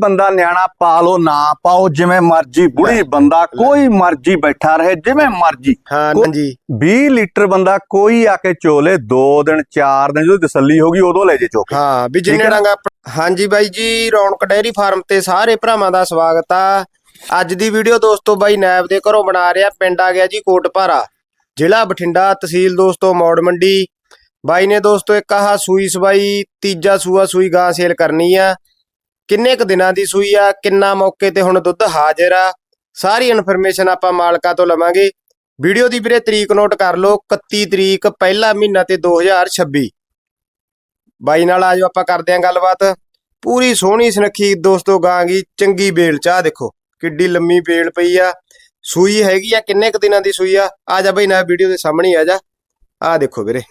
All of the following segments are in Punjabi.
ਬੰਦਾ ਨਿਆਣਾ ਪਾ ਲੋ ਨਾ ਪਾਓ ਜਿਵੇਂ ਮਰਜ਼ੀ ਬੁੜੀ ਬੰਦਾ ਕੋਈ ਮਰਜ਼ੀ ਬੈਠਾ ਰਹੇ ਜਿਵੇਂ ਮਰਜ਼ੀ। ਹਾਂ ਜੀ 20 ਲੀਟਰ ਬੰਦਾ ਕੋਈ ਆ ਕੇ ਚੋਲੇ 2 ਦਿਨ 4 ਦਿਨ ਜਦੋਂ ਤਸੱਲੀ ਹੋਗੀ ਉਦੋਂ ਲੈ ਜੇ ਚੋਕੇ। ਹਾਂ ਵੀ ਜਿੰਨੇ ਹੈ ਆਪ- ਹਾਂਜੀ ਬਾਈ ਜੀ ਰੌਣਕ ਡੈਰੀ ਫਾਰਮ ਤੇ ਸਾਰੇ ਭਰਾਵਾਂ ਦਾ ਸਵਾਗਤ ਆ। ਅੱਜ ਦੀ ਵੀਡੀਓ ਦੋਸਤੋ ਬਾਈ ਨੈਬ ਦੇ ਘਰੋਂ ਬਣਾ ਰਿਹਾ ਪਿੰਡ ਆ ਗਿਆ ਜੀ ਕੋਟਪਾਰਾ ਜ਼ਿਲ੍ਹਾ ਬਠਿੰਡਾ ਤਹਿਸੀਲ ਦੋਸਤੋ ਮੌੜ ਮੰਡੀ। ਬਾਈ ਨੇ ਦੋਸਤੋ ਇੱਕ ਆਹ ਸੂਈ ਸਵਾਈ ਤੀਜਾ ਸੂਆ ਸੂਈ ਗਾਂ ਸੇਲ ਕਰਨੀ ਆ। ਕਿੰਨੇ ਕ ਦਿਨਾਂ ਦੀ ਸੂਈ ਆ, ਕਿੰਨਾ ਮੌਕੇ ਤੇ ਹੁਣ ਦੁੱਧ ਹਾਜ਼ਰ ਆ, ਸਾਰੀ ਇਨਫੋਰਮੇਸ਼ਨ ਆਪਾਂ ਮਾਲਕਾਂ ਤੋਂ ਲਵਾਂਗੇ। ਵੀਡੀਓ ਦੀ ਵੀਰੇ ਤਰੀਕ ਨੋਟ ਕਰ ਲਓ 31 ਤਰੀਕ ਪਹਿਲਾ ਮਹੀਨਾ ਤੇ 2026 ਬਾਈ ਨਾਲ ਆਜੋ ਆਪਾਂ ਕਰਦੇ ਆਂ ਗੱਲਬਾਤ। ਪੂਰੀ ਸੋਹਣੀ ਸੁਨੱਖੀ ਦੋਸਤੋ ਗਾਂ ਗੀ ਚੰਗੀ ਬੇਲ ਚਾਹ ਦੇਖੋ, ਕਿੱਡੀ ਲੰਮੀ ਬੇਲ ਪਈ ਆ। ਸੂਈ ਹੈਗੀ ਆ, ਕਿੰਨੇ ਕ ਦਿਨਾਂ ਦੀ ਸੂਈ ਆ? ਆ ਜਾ ਬਈ, ਨਾ ਵੀਡੀਓ ਦੇ ਸਾਹਮਣੇ ਆ ਜਾ। ਆ ਦੇਖੋ ਵੀਰੇ।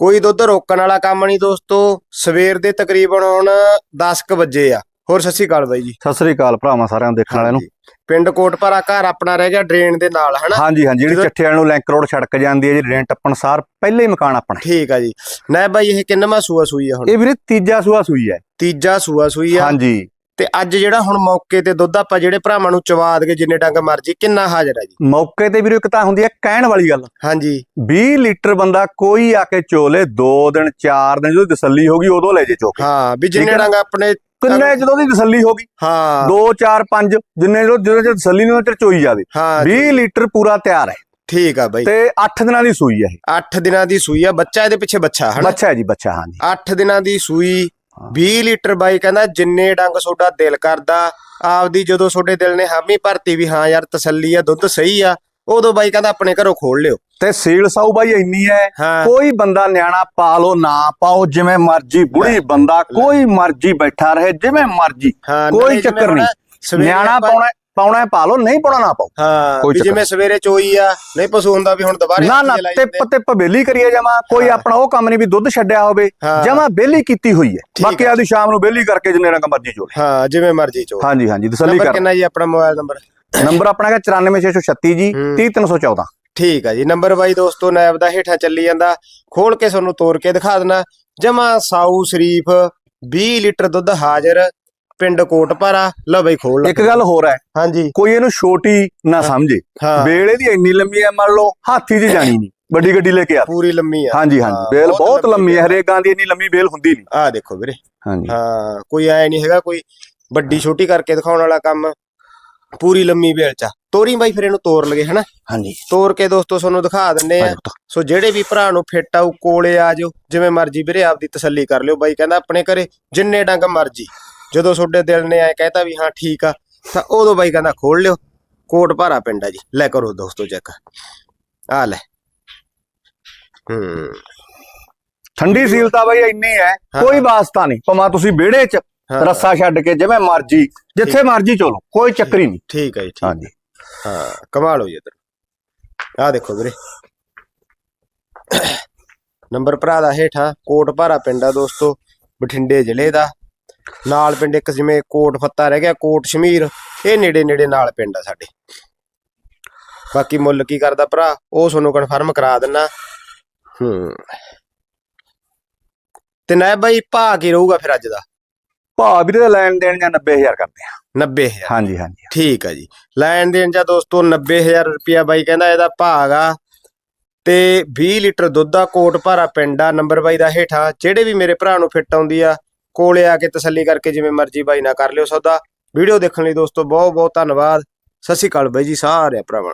ਕੋਈ ਦੁੱਧ ਰੋਕਣ ਵਾਲਾ ਕੰਮ ਨਹੀਂ ਦੋਸਤੋ। ਸਵੇਰ ਦੇ ਤਕਰੀਬਨ ਹੁਣ 10 ਕ ਵਜੇ ਆ। ਹੋਰ ਸਤਿ ਸ਼੍ਰੀ ਅਕਾਲ ਬਾਈ ਜੀ। ਸਤਿ ਸ੍ਰੀ ਅਕਾਲ ਭਰਾਵਾਂ ਸਾਰਿਆਂ ਨੂੰ ਦੇਖਣ ਵਾਲਿਆਂ ਨੂੰ। ਪਿੰਡ ਕੋਟਪਾਰਾ ਘਰ ਆਪਣਾ ਰਹਿ ਗਿਆ ਡਰੇਨ ਦੇ ਨਾਲ ਹਨਾ? ਹਾਂਜੀ ਹਾਂਜੀ ਜਿਹੜੀ ਜਦੋਂ- ਚੱਠੇ ਵਾਲੇ ਨੂੰ ਲੈਂਕ ਰੋਡ ਛੜਕ ਜਾਂਦੀ ਹੈ ਜੀ ਰੇਂਟ ਟੱਪਣ ਸਾਰ ਪਹਿਲੇ ਹੀ ਮਕਾਨ ਆਪਣਾ। ਠੀਕ ਆ ਜੀ। ਨਾ ਬਾਈ ਇਹ ਕਿੰਨਵਾਂ ਸੂਆ ਸੂਈ ਆ ਹੁਣ? ਇਹ ਵੀਰੇ ਤੀਜਾ ਸੂਆ ਸੂਈ ਹੈ। ਤੀਜਾ ਸੂਆ ਸੂਈ ਆ। ਹਾਂਜੀ। ਤੇ ਅੱਜ ਜਿਹੜਾ ਹੁਣ ਮੌਕੇ ਤੇ ਦੁੱਧ ਆਪਾਂ ਜਿਹੜੇ ਭਰਾਵਾਂ ਨੂੰ ਚਵਾ ਦਗੇ ਜਿੰਨੇ ਡੰਗ ਮਰਜ਼ੀ ਕਿੰਨਾ ਹਾਜ਼ਰ ਹੈ ਜੀ? ਮੌਕੇ ਤੇ ਵੀਰੇ ਇੱਕ ਤਾਂ ਹੁੰਦੀ ਹੈ ਕਹਿਣ ਵਾਲੀ ਗੱਲ। ਹਾਂਜੀ। 20 ਲੀਟਰ ਬੰਦਾ ਕੋਈ ਆ ਕੇ ਚੋਲੇ 2 ਦਿਨ 4 ਦਿਨ ਜਦੋਂ ਤਸੱਲੀ ਹੋਗੀ ਉਦੋਂ ਲੈ ਜੇ ਚੋਕੇ। ਹਾਂ ਵੀ ਜਿੰਨੇ ਹੈ। ਡੰਗ ਆਪਣੇ ਕਿੰਨੇ ਜਦੋਂ ਦੀ ਤਸੱਲੀ ਹੋਗੀ ਹਾਂ। 2 4 5 ਜਿੰਨੇ ਜਦੋਂ ਜਦੋਂ ਤਸੱਲੀ ਨੂੰ ਤੇ ਚੋਈ ਜਾਵੇ। ਹਾਂ 20 ਲੀਟਰ ਪੂਰਾ ਤਿਆਰ ਹੈ। ਠੀਕ ਆ ਬਾਈ। ਤੇ 8 ਦਿਨਾਂ ਦੀ ਸੂਈ ਹੈ ਇਹ। 8 ਦਿਨਾਂ ਦੀ ਸੂਈ ਆ ਬੱਚਾ ਇਹਦੇ ਪਿੱਛੇ ਬੱਚਾ ਹਨਾ? ਬੱਚਾ ਹੈ ਜੀ ਬੱਚਾ ਹਾਂਜੀ। 8 ਦਿਨਾਂ ਦੀ ਸੂਈ ਹਾਂ। 20 ਲੀਟਰ ਬਾਈ ਕਹਿੰਦਾ ਜਿੰਨੇ ਡੰਗ ਤੁਹਾਡਾ ਦਿਲ ਕਰਦਾ ਆਪਦੀ ਜਦੋਂ ਤੁਹਾਡੇ ਦਿਲ ਨੇ ਹਾਮੀ ਭਰਤੀ ਵੀ ਹਾਂ ਯਾਰ ਤਸੱਲੀ ਆ ਦੁੱਧ ਸਹੀ ਆ ਉਦੋਂ ਬਾਈ ਕਹਿੰਦਾ ਆਪਣੇ ਘਰੋਂ ਖੋਲ ਲਿਓ। ਤੇ ਸੀਲ ਸਾਊ ਬਾਈ ਇੰਨੀ ਹਾਂ। ਕੋਈ ਬੰਦਾ ਨਿਆਣਾ ਪਾ ਲੋ ਨਾ ਪਾਓ ਜਿਵੇਂ ਮਰਜ਼ੀ ਬੁੜੀ ਬੰਦਾ ਕੋਈ ਮਰਜ਼ੀ ਬੈਠਾ ਰਹੇ ਜਿਵੇਂ ਮਰਜ਼ੀ ਕੋਈ ਚੱਕਰ ਨਹੀਂ। ਨਿਆਣਾ ਪਾਉਣਾ ਪਾਉਣਾ ਹੈ ਪਾ ਲੋ ਨਹੀਂ ਪਾਉਣਾ ਨਾ ਪਾਓ। ਹਾਂ ਕੋਈ ਵੀ ਚੱਕਰ ਜਿਵੇਂ ਸਵੇਰੇ ਚੋਈ ਆ ਨਹੀਂ ਪਸ਼ੂ ਹੁੰਦਾ ਵੀ ਹੁਣ ਦੁਬਾਰੇ ਨਾ ਨਾ ਲਾਈ ਜਾਂਦੇ। ਟਿੱਪ ਬੇਲੀ ਕਰੀਏ ਜਮਾ ਕੋਈ। ਆਪਣਾ ਉਹ ਕੰਮ ਨਹੀਂ ਵੀ ਦੁੱਧ ਛੱਡਿਆ ਹੋਵੇ ਹਾਂ। ਜਮਾ ਬੇਲੀ ਕੀਤੀ ਹੋਈ ਹੈ। ਬਾਕੀ। ਆਦੀ ਸ਼ਾਮ ਨੂੰ ਬੇਲੀ ਕਰਕੇ ਜਿੰਨੇ ਰੰਗ ਮਰਜ਼ੀ ਚੋਲੇ। ਹਾਂ ਜਿਵੇਂ ਮਰਜ਼ੀ ਚੋ ਹਾਂਜੀ ਹਾਂਜੀ ਤਸੱਲੀ ਨੰਬਰ ਕਰ। ਕਿੰਨਾ ਜੀ ਆਪਣਾ ਮੋਬਾਈਲ ਨੰਬਰ? ਨੰਬਰ ਆਪਣਾ ਹੈਗਾ 94636 ਜੀ ਹੂੰ। 30314 ਠੀਕ ਆ ਜੀ ਨੰਬਰ ਬਾਈ ਦੋਸਤੋ ਨੈਬ ਦਾ ਹੇਠਾਂ ਚੱਲੀ ਜਾਂਦਾ। ਖੋਲ ਕੇ ਤੁਹਾਨੂੰ ਤੋੜ ਕੇ ਦਿਖਾ ਦੇਣਾ ਜਮਾ ਸਾਊ ਸ਼ਰੀਫ 20 ਲੀਟਰ ਦੁੱਧ ਹਾਜ਼ਰ। ਪਿੰਡ ਕੋਟਪਾਰਾ ਲਓ ਬਈ ਖੋਲ। ਇੱਕ ਗੱਲ ਹੋਰ ਹੈ। ਹਾਂਜੀ। ਕੋਈ ਇਹਨੂੰ ਛੋਟੀ ਨਾ ਸਮਝੇ। ਹਾਂ। ਬੇਲੇ ਦੀ ਇੰਨੀ ਲੰਮੀ ਹੈ ਮੰਨ ਲਓ ਹਾਥੀ 'ਚ ਜਾਣੀ ਨਹੀਂ। ਵੱਡੀ ਗੱਡੀ ਲੈ ਕੇ ਆ। ਪੂਰੀ ਲੰਮੀ ਆ। ਹਾਂਜੀ ਹਾਂਜੀ। ਬੇਲ ਬਹੁਤ ਲੰਮੀ ਹੈ ਹਰੇਕ ਗਾਂ ਦੀ ਇੰਨੀ ਲੰਮੀ ਬੇਲ ਹੁੰਦੀ ਨਹੀਂ। ਆ ਦੇਖੋ ਵੀਰੇ। ਹਾਂਜੀ। ਹਾਂ ਕੋਈ ਐ ਨਹੀਂ ਹੈਗਾ ਕੋਈ ਵੱਡੀ ਛੋਟੀ ਕਰਕੇ ਦਿਖਾਉਣ ਵਾਲਾ ਕੰਮ। ਪੂਰੀ ਲੰਮੀ ਵੇਲ ਚ। ਤੋਰੀ ਬਾਈ ਫਿਰ ਇਹਨੂੰ ਤੋੜ ਲਗੇ ਹਨਾ? ਹਾਂਜੀ। ਤੋੜ ਕੇ ਦੋਸਤੋ ਤੁਹਾਨੂੰ ਦਿਖਾ ਦਿੰਨੇ ਆ। ਸੋ ਜਿਹੜੇ ਵੀ ਭਰਾ ਨੂੰ ਫਿੱਟ ਆਊ ਕੋਲੇ ਆ ਜਾਓ। ਜਿਵੇਂ ਮਰਜ਼ੀ ਵੀਰੇ ਆਪਦੀ ਤਸੱਲੀ ਕਰ ਲਿਓ। ਬਾਈ ਕਹਿੰਦਾ ਆਪਣੇ ਘਰੇ ਜਿੰਨੇ ਡੰਗ ਮਰਜ਼ੀ। ਜਦੋਂ ਤੁਹਾਡੇ ਦਿਲ ਨੇ ਐ ਕਹਿਤਾ ਵੀ ਹਾਂ ਠੀਕ ਆ ਤਾਂ ਉਦੋਂ ਬਾਈ ਕਹਿੰਦਾ ਖੋਲ ਲਿਓ ਕੋਟ ਭਾਰਾ ਪਿੰਡ ਆ ਜੀ ਲੈ ਕਰੋ ਦੋਸਤੋ ਚੈੱਕ। ਆ ਲੈ। ਹੂੰ। ਠੰਡੀ ਸੀਲਤਾ ਬਾਈ ਇੰਨੀ ਹੈ। ਕੋਈ ਵਾਸਤਾ ਨਹੀਂ ਭਾਵੇਂ ਤੁਸੀਂ ਵਿਹੜੇ 'ਚ ਰੱਸਾ ਛੱਡ ਕੇ ਜਿਵੇਂ ਮਰਜ਼ੀ ਜਿੱਥੇ ਮਰਜ਼ੀ ਚਲੋ ਕੋਈ ਚੱਕਰ ਨਹੀਂ। ਠੀਕ ਹੈ ਜੀ ਠੀਕ ਹਾਂਜੀ। ਹਾਂ ਕਮਾਲ ਹੋ ਜੀ ਇਧਰ। ਆ ਦੇਖੋ ਵੀਰੇ। ਨੰਬਰ ਭਰਾ ਦਾ ਹੇਠਾਂ ਕੋਟ ਭਾਰਾ ਪਿੰਡ ਆ ਦੋਸਤੋ ਬਠਿੰਡੇ ਜ਼ਿਲ੍ਹੇ ਦਾ। ਨਾਲ ਪਿੰਡ ਇੱਕ ਜਿਵੇਂ ਕੋਟ ਫੱਤਾ ਰਹਿ ਗਿਆ ਕੋਟ ਸ਼ਮੀਰ ਇਹ ਨੇੜੇ ਨੇੜੇ ਨਾਲ ਪਿੰਡ ਆ ਸਾਡੇ। ਬਾਕੀ ਮੁੱਲ ਕੀ ਕਰਦਾ ਭਰਾ? ਉਹ ਤੁਹਾਨੂੰ ਕਨਫਰਮ ਕਰਾ ਦਿੰਨਾ। ਹੂੰ। ਤੇ ਨਾ ਬਾਈ ਭਾ ਕੀ ਰਹੂਗਾ ਫਿਰ ਅੱਜ ਦਾ? ਭਾ ਵੀਰੇ ਦਾ ਲੈਣ ਦੇਣ ਜਾਂ 90000 ਕਰਦੇ ਆ। 90000 ਹਾਂਜੀ ਹਾਂਜੀ। ਠੀਕ ਆ ਜੀ। ਲੈਣ ਦੇਣ ਜਾਂ ਦੋਸਤੋ 90000 ਰੁਪਿਆ ਬਾਈ ਕਹਿੰਦਾ ਇਹਦਾ ਭਾਗ ਆ। ਤੇ 20 ਲੀਟਰ ਦੁੱਧ ਦਾ ਕੋਟ ਭਾਰਾ ਪਿੰਡ ਆ ਨੰਬਰ ਬਾਈ ਦਾ ਹੇਠਾਂ। ਜਿਹੜੇ ਵੀ ਮੇਰੇ ਭਰਾ ਨੂੰ ਫਿੱਟ ਆਉਂਦੀ ਆ ਕੋਲੇ ਆ ਕੇ ਤਸੱਲੀ ਕਰਕੇ ਜਿਵੇਂ ਮਰਜ਼ੀ ਬਾਈ ਨਾ ਕਰ ਲਿਓ ਸੌਦਾ। ਵੀਡੀਓ ਦੇਖਣ ਲਈ ਦੋਸਤੋ ਬਹੁਤ ਬਹੁਤ ਧੰਨਵਾਦ। ਸਤਿ ਸ਼੍ਰੀ ਅਕਾਲ ਬਾਈ ਜੀ, ਸਾਰਿਆਂ ਭਰਾਵਾਂ